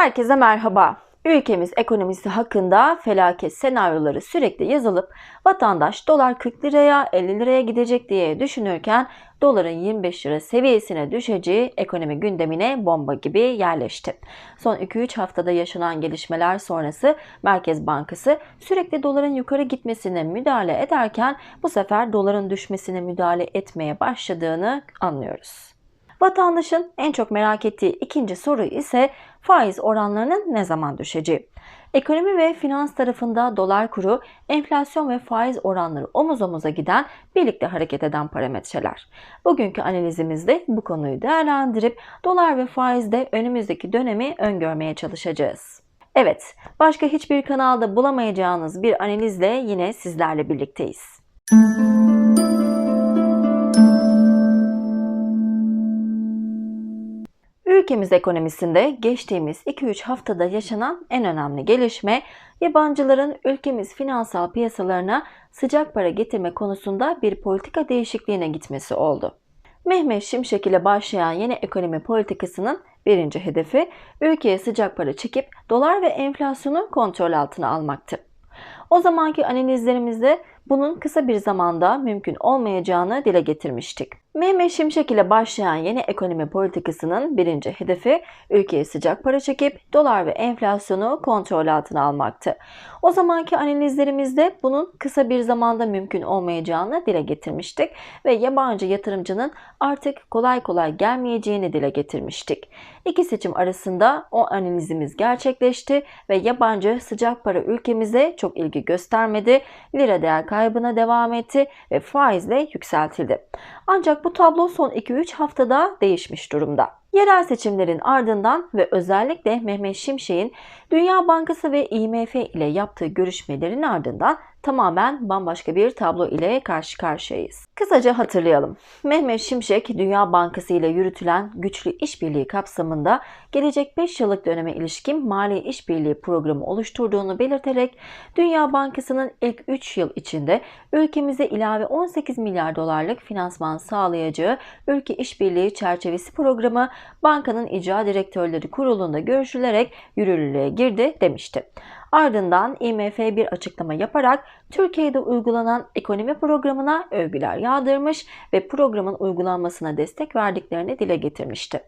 Herkese merhaba. Ülkemiz ekonomisi hakkında felaket senaryoları sürekli yazılıp vatandaş dolar 40 liraya 50 liraya gidecek diye düşünürken doların 25 lira seviyesine düşeceği ekonomi gündemine bomba gibi yerleşti. Son 2-3 haftada yaşanan gelişmeler sonrası Merkez Bankası sürekli doların yukarı gitmesine müdahale ederken bu sefer doların düşmesine müdahale etmeye başladığını anlıyoruz. Vatandaşın en çok merak ettiği ikinci soru ise faiz oranlarının ne zaman düşeceği. Ekonomi ve finans tarafında dolar kuru, enflasyon ve faiz oranları omuz omuza giden, birlikte hareket eden parametreler. Bugünkü analizimizde bu konuyu değerlendirip dolar ve faizde önümüzdeki dönemi öngörmeye çalışacağız. Evet, başka hiçbir kanalda bulamayacağınız bir analizle yine sizlerle birlikteyiz. Ülkemiz ekonomisinde geçtiğimiz 2-3 haftada yaşanan en önemli gelişme yabancıların ülkemiz finansal piyasalarına sıcak para getirme konusunda bir politika değişikliğine gitmesi oldu. Mehmet Şimşek ile başlayan yeni ekonomi politikasının birinci hedefi ülkeye sıcak para çekip dolar ve enflasyonu kontrol altına almaktı. O zamanki analizlerimizde bunun kısa bir zamanda mümkün olmayacağını dile getirmiştik. Mehmet Şimşek ile başlayan yeni ekonomi politikasının birinci hedefi ülkeye sıcak para çekip dolar ve enflasyonu kontrol altına almaktı. O zamanki analizlerimizde bunun kısa bir zamanda mümkün olmayacağını dile getirmiştik ve yabancı yatırımcının artık kolay kolay gelmeyeceğini dile getirmiştik. İki seçim arasında o analizimiz gerçekleşti ve yabancı sıcak para ülkemize çok ilgi göstermedi, lira değer kaybına devam etti ve faizle yükseltildi. Ancak bu tablo son 2-3 haftada değişmiş durumda. Yerel seçimlerin ardından ve özellikle Mehmet Şimşek'in Dünya Bankası ve IMF ile yaptığı görüşmelerin ardından tamamen bambaşka bir tablo ile karşı karşıyayız. Kısaca hatırlayalım. Mehmet Şimşek, Dünya Bankası ile yürütülen güçlü işbirliği kapsamında gelecek 5 yıllık döneme ilişkin mali işbirliği programı oluşturduğunu belirterek Dünya Bankası'nın ilk 3 yıl içinde ülkemize ilave 18 milyar dolarlık finansman sağlayacağı ülke işbirliği çerçevesi programı bankanın icra direktörleri kurulunda görüşülerek yürürlüğe girdi demişti. Ardından IMF bir açıklama yaparak Türkiye'de uygulanan ekonomi programına övgüler yağdırmış ve programın uygulanmasına destek verdiklerini dile getirmişti.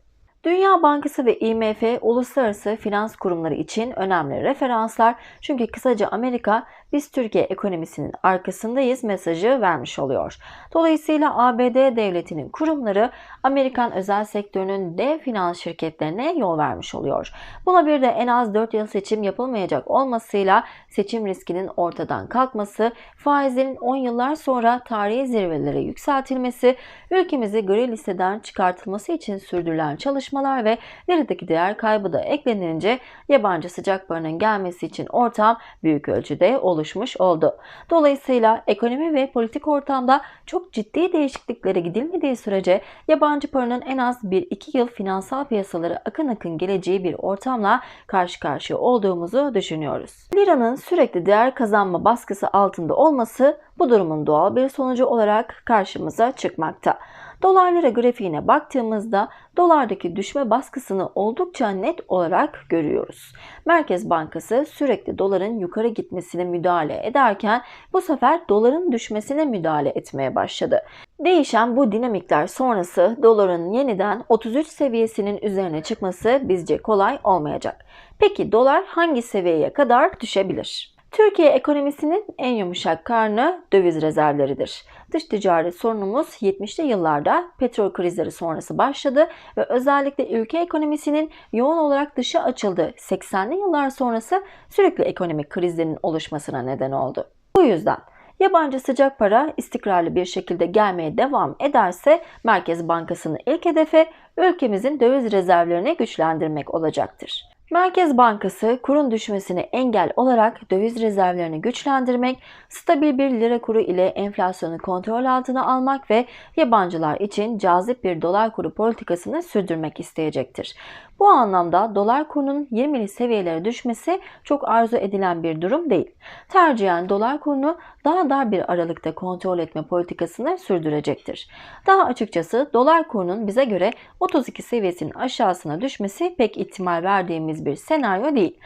Dünya Bankası ve IMF uluslararası finans kurumları için önemli referanslar çünkü kısaca Amerika biz Türkiye ekonomisinin arkasındayız mesajı vermiş oluyor. Dolayısıyla ABD devletinin kurumları Amerikan özel sektörünün dev finans şirketlerine yol vermiş oluyor. Buna bir de en az 4 yıl seçim yapılmayacak olmasıyla seçim riskinin ortadan kalkması, faizlerin 10 yıllar sonra tarihi zirvelere yükseltilmesi, ülkemizi gri listeden çıkartılması için sürdürülen çalışmalar ve liradaki değer kaybı da eklenince yabancı sıcak paranın gelmesi için ortam büyük ölçüde oluşmuş oldu. Dolayısıyla ekonomi ve politik ortamda çok ciddi değişikliklere gidilmediği sürece yabancı paranın en az 1-2 yıl finansal piyasaları akın akın geleceği bir ortamla karşı karşıya olduğumuzu düşünüyoruz. Liranın sürekli değer kazanma baskısı altında olması bu durumun doğal bir sonucu olarak karşımıza çıkmakta. Dolar lira grafiğine baktığımızda dolardaki düşme baskısını oldukça net olarak görüyoruz. Merkez Bankası sürekli doların yukarı gitmesine müdahale ederken bu sefer doların düşmesine müdahale etmeye başladı. Değişen bu dinamikler sonrası doların yeniden 33 seviyesinin üzerine çıkması bizce kolay olmayacak. Peki dolar hangi seviyeye kadar düşebilir? Türkiye ekonomisinin en yumuşak karnı döviz rezervleridir. Dış ticaret sorunumuz 70'li yıllarda petrol krizleri sonrası başladı ve özellikle ülke ekonomisinin yoğun olarak dışa açıldığı 80'li yıllar sonrası sürekli ekonomik krizlerin oluşmasına neden oldu. Bu yüzden Yabancı sıcak para istikrarlı bir şekilde gelmeye devam ederse Merkez Bankası'nın ilk hedefi ülkemizin döviz rezervlerini güçlendirmek olacaktır. Merkez Bankası kurun düşmesine engel olarak döviz rezervlerini güçlendirmek, stabil bir lira kuru ile enflasyonu kontrol altına almak ve yabancılar için cazip bir dolar kuru politikasını sürdürmek isteyecektir. Bu anlamda dolar kurunun 20'li seviyelere düşmesi çok arzu edilen bir durum değil. Tercihen dolar kurunu daha dar bir aralıkta kontrol etme politikasını sürdürecektir. Daha açıkçası dolar kurunun bize göre 32 seviyesinin aşağısına düşmesi pek ihtimal verdiğimiz bir senaryo değil.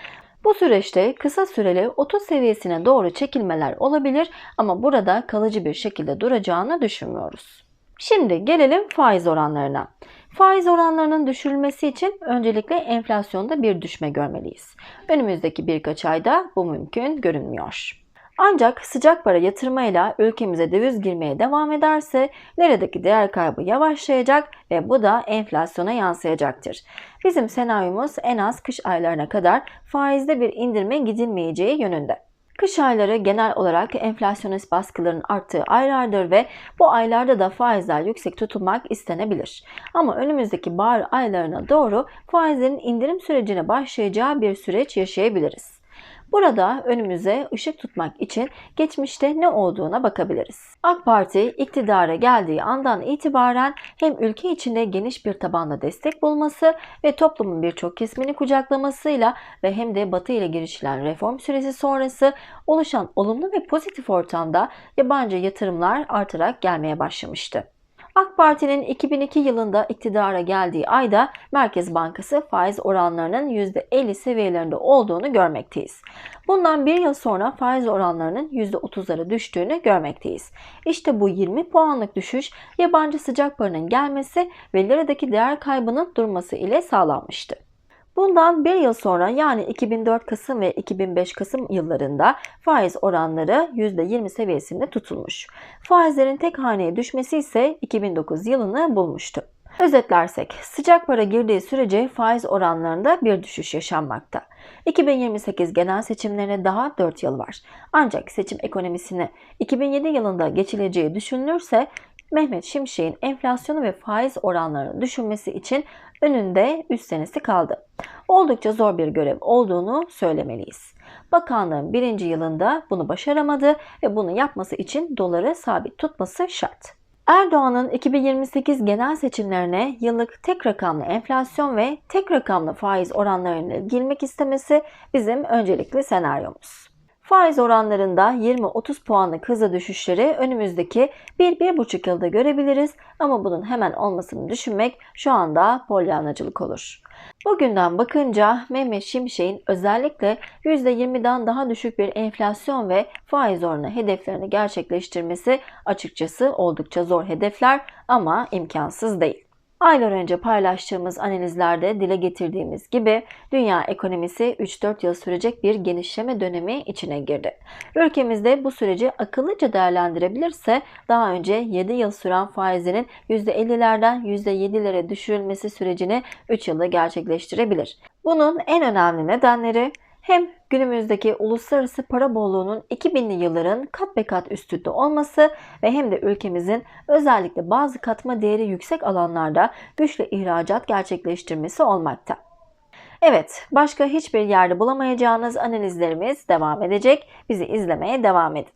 Bu süreçte kısa süreli 30 seviyesine doğru çekilmeler olabilir ama burada kalıcı bir şekilde duracağını düşünmüyoruz. Şimdi gelelim faiz oranlarına. Faiz oranlarının düşürülmesi için öncelikle enflasyonda bir düşme görmeliyiz. Önümüzdeki birkaç ayda bu mümkün görünmüyor. Ancak sıcak para yatırmayla ülkemize döviz girmeye devam ederse liradaki değer kaybı yavaşlayacak ve bu da enflasyona yansıyacaktır. Bizim senaryomuz en az kış aylarına kadar faizde bir indirme gidilmeyeceği yönünde. Kış ayları genel olarak enflasyonist baskıların arttığı aylardır ve bu aylarda da faizler yüksek tutulmak istenebilir. Ama önümüzdeki bahar aylarına doğru faizlerin indirim sürecine başlayacağı bir süreç yaşayabiliriz. Burada önümüze ışık tutmak için geçmişte ne olduğuna bakabiliriz. AK Parti iktidara geldiği andan itibaren hem ülke içinde geniş bir tabanda destek bulması ve toplumun birçok kesimini kucaklamasıyla ve hem de Batı ile girişilen reform süresi sonrası oluşan olumlu ve pozitif ortamda yabancı yatırımlar artarak gelmeye başlamıştı. AK Parti'nin 2002 yılında iktidara geldiği ayda Merkez Bankası faiz oranlarının %50 seviyelerinde olduğunu görmekteyiz. Bundan bir yıl sonra faiz oranlarının %30'lara düştüğünü görmekteyiz. İşte bu 20 puanlık düşüş yabancı sıcak paranın gelmesi ve liradaki değer kaybının durması ile sağlanmıştı. Bundan bir yıl sonra yani 2004 Kasım ve 2005 Kasım yıllarında faiz oranları %20 seviyesinde tutulmuş. Faizlerin tek haneye düşmesi ise 2009 yılını bulmuştu. Özetlersek sıcak para girdiği sürece faiz oranlarında bir düşüş yaşanmakta. 2028 genel seçimlerine daha 4 yıl var. Ancak seçim ekonomisini 2007 yılında geçileceği düşünülürse Mehmet Şimşek'in enflasyonu ve faiz oranlarını düşürmesi için önünde 3 senesi kaldı. Oldukça zor bir görev olduğunu söylemeliyiz. Bakanlığın birinci yılında bunu başaramadı ve bunu yapması için doları sabit tutması şart. Erdoğan'ın 2028 genel seçimlerine yıllık tek rakamlı enflasyon ve tek rakamlı faiz oranlarını girmek istemesi bizim öncelikli senaryomuz. Faiz oranlarında 20-30 puanlık hızla düşüşleri önümüzdeki 1-1,5 yılda görebiliriz ama bunun hemen olmasını düşünmek şu anda polyanacılık olur. Bugünden bakınca Mehmet Şimşek'in özellikle %20'den daha düşük bir enflasyon ve faiz oranı hedeflerini gerçekleştirmesi açıkçası oldukça zor hedefler ama imkansız değil. Aylar önce paylaştığımız analizlerde dile getirdiğimiz gibi dünya ekonomisi 3-4 yıl sürecek bir genişleme dönemi içine girdi. Ülkemizde bu süreci akıllıca değerlendirebilirse daha önce 7 yıl süren faizlerin %50'lerden %7'lere düşürülmesi sürecini 3 yılda gerçekleştirebilir. Bunun en önemli nedenleri hem günümüzdeki uluslararası para bolluğunun 2000'li yılların kat be kat üstünde olması ve hem de ülkemizin özellikle bazı katma değeri yüksek alanlarda güçlü ihracat gerçekleştirmesi olmakta. Evet, başka hiçbir yerde bulamayacağınız analizlerimiz devam edecek. Bizi izlemeye devam edin.